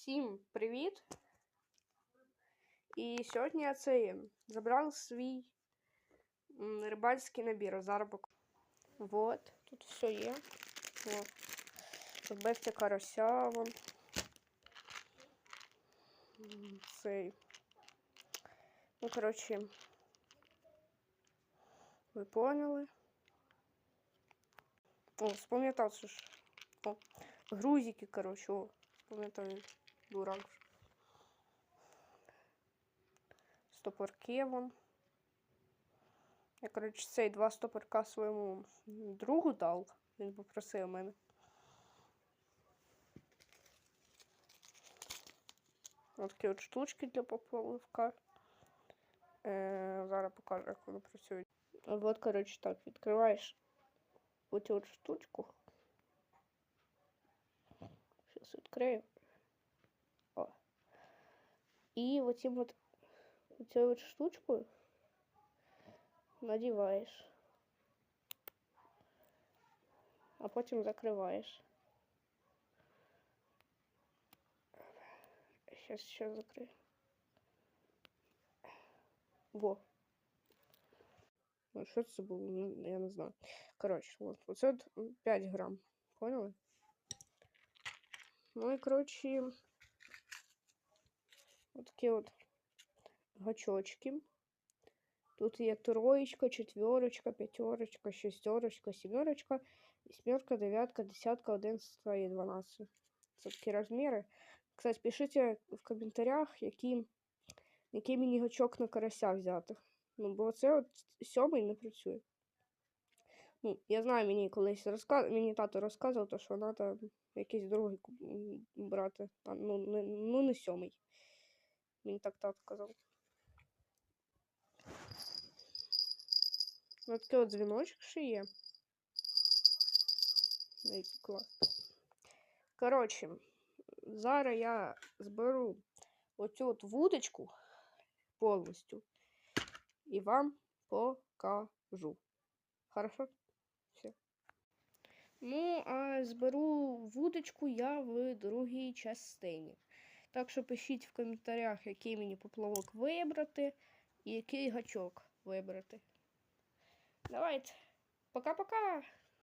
Всім привіт! І сьогодні я це забрав свій рибальський набір. Зараз пок... Вот, тут все є. Вот. Вбивте карася вон. Цей. Ну, коротше, ви поняли. О, спам'ятав, що ж. О, грузики, коротше, о, спам'ятаю. Дурак. же. Стопорки вон. Я, коротше, цей два стопорка своєму другу дав. Він попросив мене. Ось такі от штучки для поплавка. Е, зараз покажу, як вони працюють. От, коротше, так, відкриваєш оцю от штучку. Сейчас відкрию. О. І оцим от оцю от штучку надіваєш. А потім закриваєш. Сейчас ще закрию. Во. Ну, що це було? Ну, Я не знаю. Коротше, от, оце от 5 грам. Поняли? Ну і, коротше, от такі от гачочки. Тут є троєчка, четверочка, п'ятерочка, шестерочка, сімерочка, вісьмерка, дев'ятка, десятка, одинадцятка і дванадцять. Це такі розміри. Кстати, пишіть в коментарях, які, який мені гачок на карася взяти. Ну, бо це от сьомий не працює. Ну, я знаю, мені колись розказ... мені тато розказував, то, що треба якийсь другий брати. Ну, не, ну, не сьомий. Мені так тато казав. Ну, такий от дзвіночок ще є. Клас. Коротше, зараз я зберу оцю от вудочку повністю і вам покажу. Хорошо? Все. Ну, а зберу вудочку я в другій частині. Так що пишіть в коментарях, який мені поплавок вибрати і який гачок вибрати. Давайте. Пока-пока!